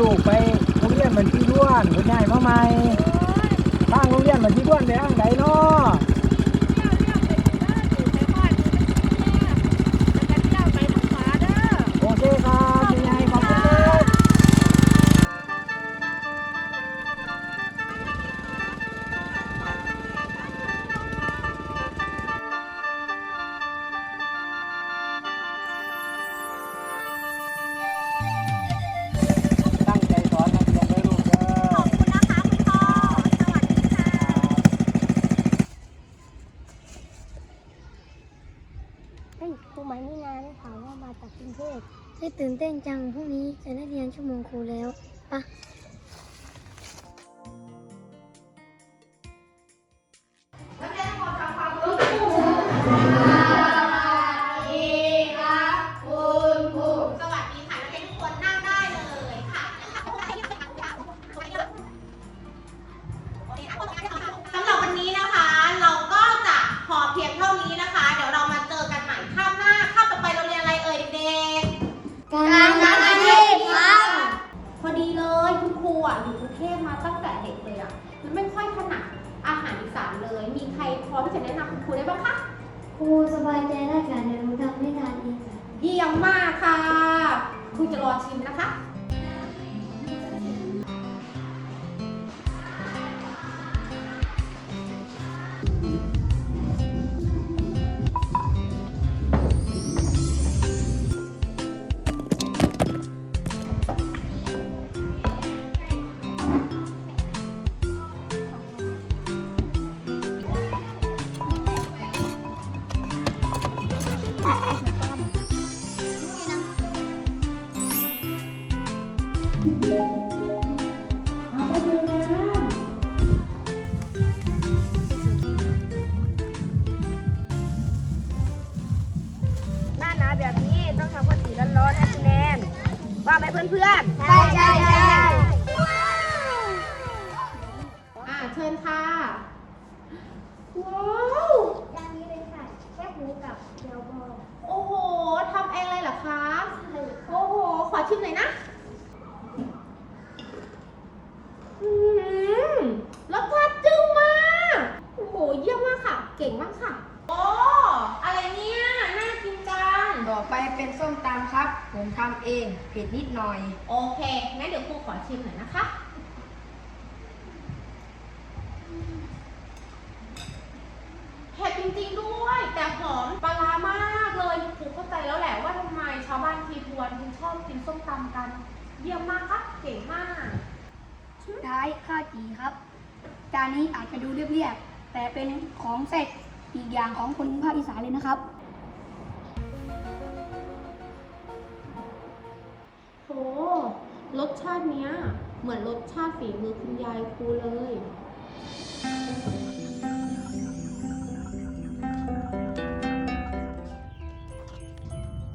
ลูกไปโรงเรียนบัญชีด้วนคุณยายมาใหม่ทางโรงเรียนบัญชีด้วนไปทางไหนเนาะ รูไหมนี่นาได้ข่าวว่ามาจากกรุงเทพได้ตื่นเต้นจังพรุ่งนี้จะได้เรียนชั่วโมงครูแล้ว ไม่ค่อยถนัดอาหารอีสานเลย มีใครพร้อมที่จะแนะนำคุณครูได้บ้างคะ ครูสบายใจได้ค่ะเดี๋ยวหนูทำให้ทานเองค่ะ เยี่ยมมากค่ะ คุณจะรอชิมนะคะ หน้าหนาวแบบนี้ต้องทำข้าวจี่ร้อนๆให้คุณแนนว่าไหมเพื่อนๆใช่ใช่ใช่อ่าเชิญค่ะ ว้าวอย่างนี้เลยค่ะแค่หมูกับเจียวบองโอ้โหทำเองเลยเหรอคะ โอ้โห ขอชิมหน่อยนะ อืมรสชาติจึ้งมาก โอ้โห เยี่ยมมากค่ะ เก่งมากค่ะ โอ้ อะไรเนี่ย น่ากินจัง ต่อไปเป็นส้มตำครับ ผมทำเองเผ็ดนิดหน่อย โอเคงั้นเดี๋ยวครูขอชิมหน่อยนะคะ เผ็ดจริงๆด้วย แต่หอมปลาร้ามากเลยครูเข้าใจแล้วแหละว่าทำไมชาวบ้านทีพวนถึงชอบกินส้มตำกัน เยี่ยมมากครับเก่งมาก สุดท้ายข้าวจีครับ จานนี้อาจจะดูเรียบๆแต่เป็นของเสร็จอีกอย่างของคนภาคอีสานเลยนะครับ สชาติเนี้ย เหมือนรสชาติฝีมือคุณยายครูเลย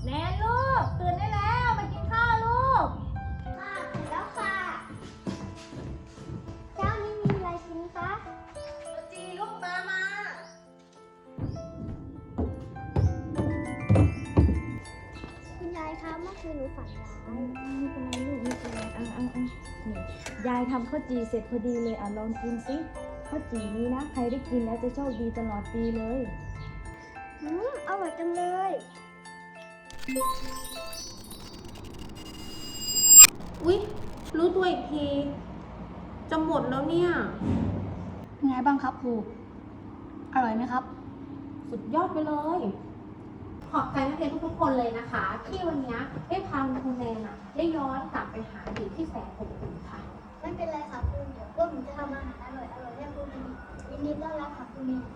แนนลูก ตื่นได้แล้ว มากินข้าวลูก ค่ะถึงแล้วค่ะ เจ้านี่มีอะไรกินคะจีลูกมามาคุณยาย คะเมื่อคืนหนูฝันร้ายไม่เป็นไรลูกไม่เป็นไรอะอะอะนี่ยายทำข้าวจีเสร็จพอดีเลยอะลองกินสิข้าวจีนี้นะ ใครได้กินแล้วจะโชคดีตลอดปีเลยอืมอร่อยจังเลย อุ๊ย รู้ตัวอีกที จะหมดแล้วเนี่ย เป็นไงบ้างครับครู อร่อยไหมครับ สุดยอดไปเลย ขอบใจนักเรียนทุกๆคนเลยนะคะ ที่วันนี้ได้พาคุณแนนอะได้ย้อนกลับไปหาอดีตที่แสนอบอุ่นค่ะ ไม่เป็นไรค่ะคุณเดี๋ยวพวกหนูจะทำอาหารอร่อยอร่อยๆให้คุณกินยินดีต้อนรับค่ะคุณเมย์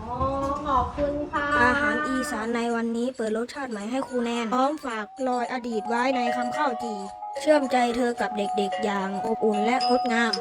อ๋อ ขอบคุณค่ะอาหารอีสานในวันนี้เปิดรสชาติใหม่ให้ครูแนนพร้อมฝากรอยอดีตไว้ในคำข้าวจี เชื่อมใจเธอกับเด็กๆอย่างอบอุ่นและงดงาม